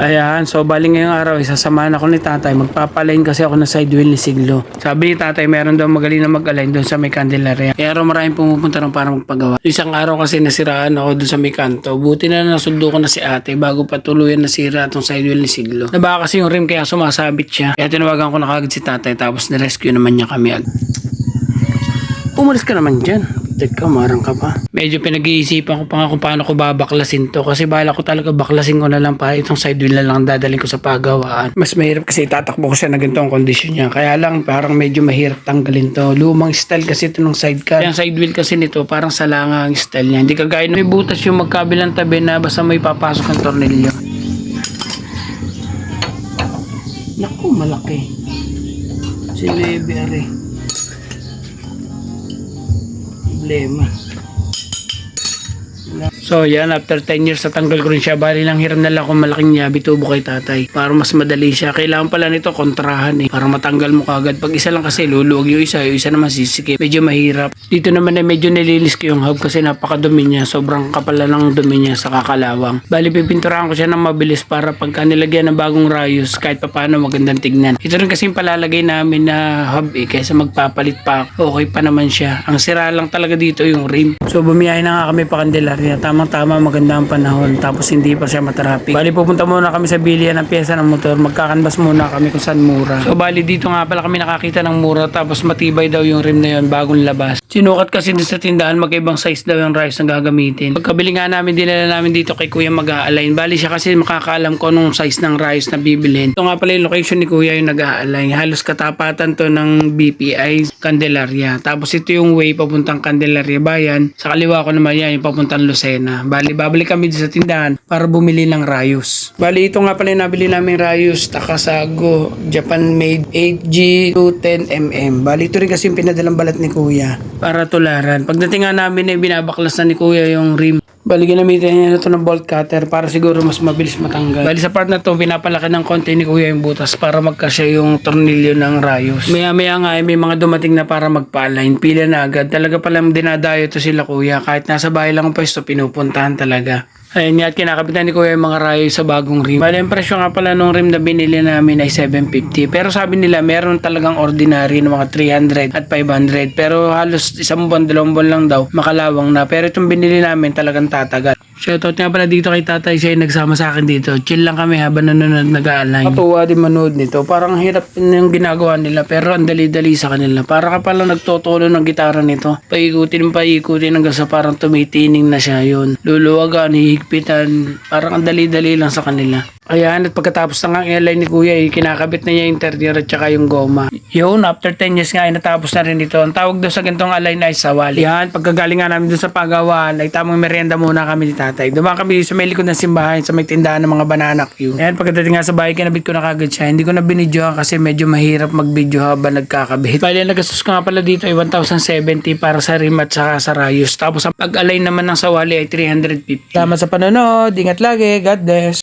Ayan, so bali ngayong araw, isasamahan ako ni tatay. Magpapalain kasi ako ng side ni Siglo. Sabi ni tatay, meron daw magaling na mag-align doon sa may Candelaria. Kaya araw maraming pumupunta ron para magpagawa. Isang araw kasi nasiraan ako doon sa may kanto. Buti na nasundo ko na si ate bago pa tuluyan nasira itong side ni Siglo. Nabaka kasi yung rim kaya sumasabit siya. Kaya tinawagan ko na kagad si tatay tapos nirescue naman niya kami. Umalis ka naman dyan. Teka, marang ka pa. Medyo pinag-iisipan ko pa nga kung paano ko babaklasin to. Kasi bala ko talaga baklasin ko na lang para itong side wheel na lang dadalhin ko sa pagawaan. Mas mahirap kasi itatakbo ko siya na ganito ang kondisyon niya. Kaya lang parang medyo mahirap tanggalin to. Lumang style kasi ito ng sidecar. Yung side wheel kasi nito parang salanga ang style niya. Hindi kagaya na may butas yung magkabilang tabi na basta may papasok ang tornilyo. Naku, malaki. Si Levi, are. Problema. So yan, after 10 years natanggal ko rin siya. Bali lang hiram na lang akong malaking yabi tubo kay tatay. Para mas madali siya. Kailangan pala nito kontrahan eh. Para matanggal mo kagad. Pag isa lang kasi luluwag yung isa, yung isa naman sisikip. Medyo mahirap. Dito naman ay medyo nililis ko yung hub kasi napakadumi niya. Sobrang kapal na ng dumi niya sa kakalawang. Bali pipinturahan ko siya ng mabilis para pagka nilagyan ng bagong rayos kahit papaano magandang tignan. Ito rin kasi yung palalagay namin na hub eh. Kaysa magpapalit pa. Okay pa naman siya. Ang sira lang talaga dito yung rim. So bumiyahe na nga kami pa Candelaria. Tamang-tama maganda ang panahon. Tapos hindi pa siya matraffic. Bali pupunta muna kami sa bilihan ng pyesa ng motor. Magkakanbas muna kami kung saan mura. So bali dito nga pala kami nakakita ng mura. Tapos matibay daw yung rim na yun bagong labas. Sinukat kasi din sa tindahan magkaibang size daw yung rice na gagamitin. Pagkabili nga namin dinala namin dito kay Kuya mag-a-align. Bali siya kasi makakaalam ko anong size ng rice na bibilhin. Ito nga pala yung location ni Kuya yung nag-a-align. Halos katapatan to ng BPI Candelaria. Tapos ito yung way papuntang Candelaria Bayan. Sa kaliwa ko naman yan yung papuntang Lucena. Bali babalik kami sa tindahan para bumili ng rayos. Bali ito nga pala yung nabili namin rayos Takasago Japan made 8G 210mm. Bali ito rin kasi yung pinadalang balat ni Kuya para tularan. Pagdating nga namin eh binabaklas na ni Kuya yung rim. Bali ginamitan niya na ito ng bolt cutter para siguro mas mabilis matanggal. Bali sa part na to pinapalaki ng konti ni Kuya yung butas para magkasya yung tornilyo ng rayos. Maya maya nga eh, may mga dumating na para magpa-align. Pila na agad. Talaga palang dinadayo to sila Kuya. Kahit nasa bahay lang ang pwesto pinupuntahan talaga. Ayun nga at kinakapitan ni Kuya yung mga rayo sa bagong rim. Bali, ang presyo nga pala nung rim na binili namin ay 750. Pero sabi nila meron talagang ordinary na mga 300 at 500. Pero halos isang buwan, dalawang buwan lang daw makalawang na. Pero itong binili namin talagang tatagal. Shoutout nga pala dito kay tatay siya yung nagsama sa akin dito. Chill lang kami habang nanonood nag-align. Katuwa din manood nito. Parang hirap yung ginagawa nila pero ang dali-dali sa kanila. Para ka palang nagtotono ng gitara nito. Paikutin paikutin hanggang sa parang tumitining na siya yun. Luluwagan, hihigpitan. Parang ang dali-dali lang sa kanila. Ayan, at pagkatapos na nga i-align ni Kuya, eh, kinakabit na niya yung interior at saka yung goma. Yun, after 10 years nga, ay natapos na rin ito. Ang tawag daw sa gantong align ay sawali. Yan, pagkagaling nga namin doon sa pagawaan, ay tamang merienda muna kami ni tatay. Dumaan kami sa may likod ng simbahan, sa may tindahan ng mga banana queue. Ayan, pagkadating nga sa bahay, kinabit ko na kagad siya. Hindi ko na binidyohan kasi medyo mahirap mag-video habang nagkakabit. Bali, nagastos ko nga pala dito ay 1,070 para sa rim at saka sa rayos. Tapos ang pag-align naman ng sawali ay 350. Tama sa panonood, ingat lagi, God bless.